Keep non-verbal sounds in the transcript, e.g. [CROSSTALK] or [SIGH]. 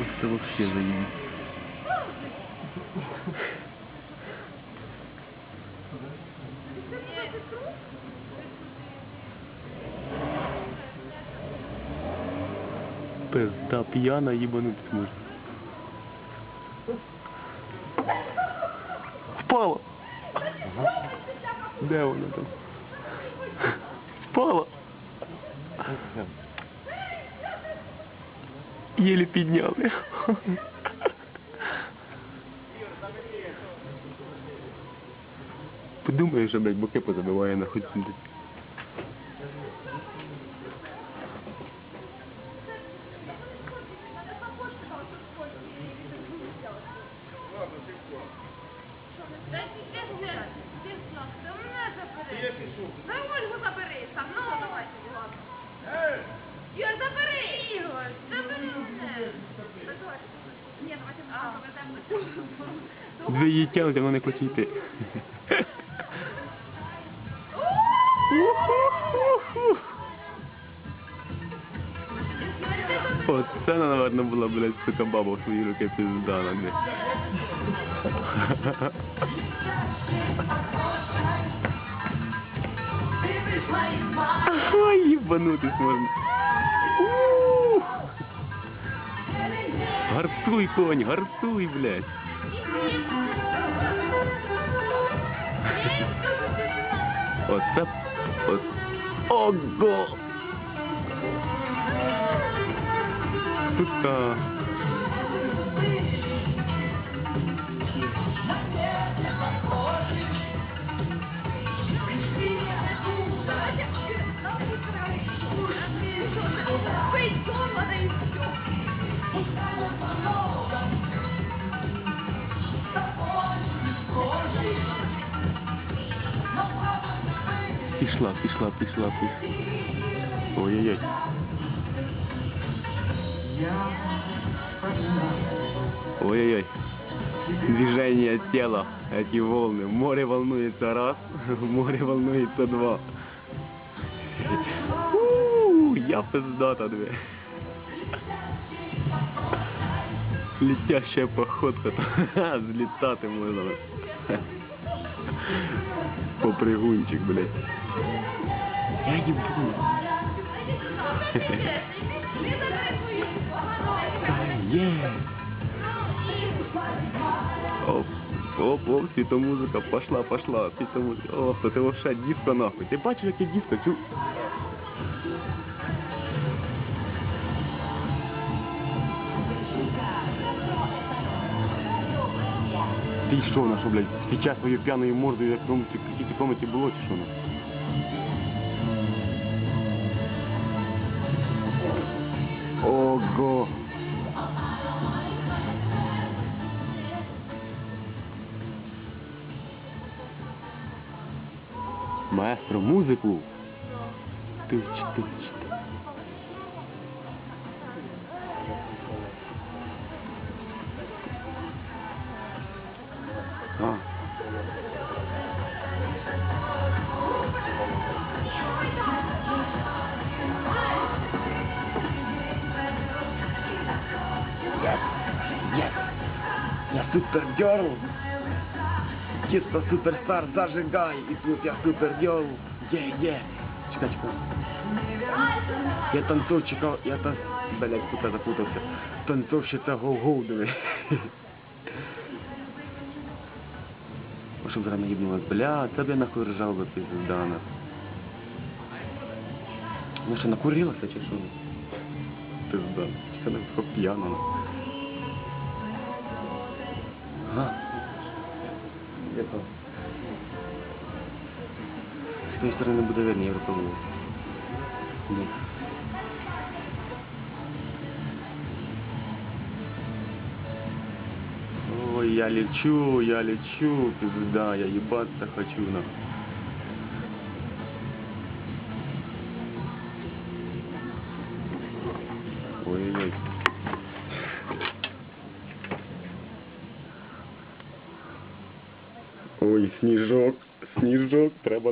Ось це вообще заїм. Пизда п'яна їбанутись можна. Впала! Де вона там? Впала! Єлі підняли. Подумаєш, що, блядь, боки позабиває на хоч. За Ольгу забери, сам, ну давайте, Ви її тягнете, вона не хоче йти. Оце, наверное, була, блядь, сука, баба в свої руки пиздана, блядь. Ой, їбанутись можна. Ух. Гарцуй, конь, гарцуй, блядь. Оце... От... Ого! Сука. Пішла, пішла, пішла, пішла. Ой-ой-ой. Ой-ой-ой. Движение тела, эти волны. Море волнуется раз, [LAUGHS] море волнуется два. У, Я пиздата, две. Летящая походка. [LAUGHS] Взлетати можна. Попригунчик, блядь. Я. Є. Оп, оп, оп, світомузика, пошла, пошла, світомузика. О, то ти лоша диско нахуй. Ти бачиш, яке диско? Чу... Ты что, на что, блядь? Сейчас твою пьяную морду, я в какие-то комнате было, что на? Ого! Маэстро, музыку! Ты, тыч, тыч. Супергерл. Чисто суперстар, зажигай. И тут я супергерл. Е, е. Чекай, чекай. Я танцовщика, я тан... Блять, сука, гоу-гоу, диви. О, щоб зараз наїбнулась. Бля, це б я нахуй ржав би пиздана. Вона що, накурилася чи що? Пизда. Чи вона така п'яна? То? З тої сторони буде видно. Ні. Ой, я лечу, я лечу, пизда, я ебаться хочу на. Ой-ой-ой. Ой, сніжок, сніжок, треба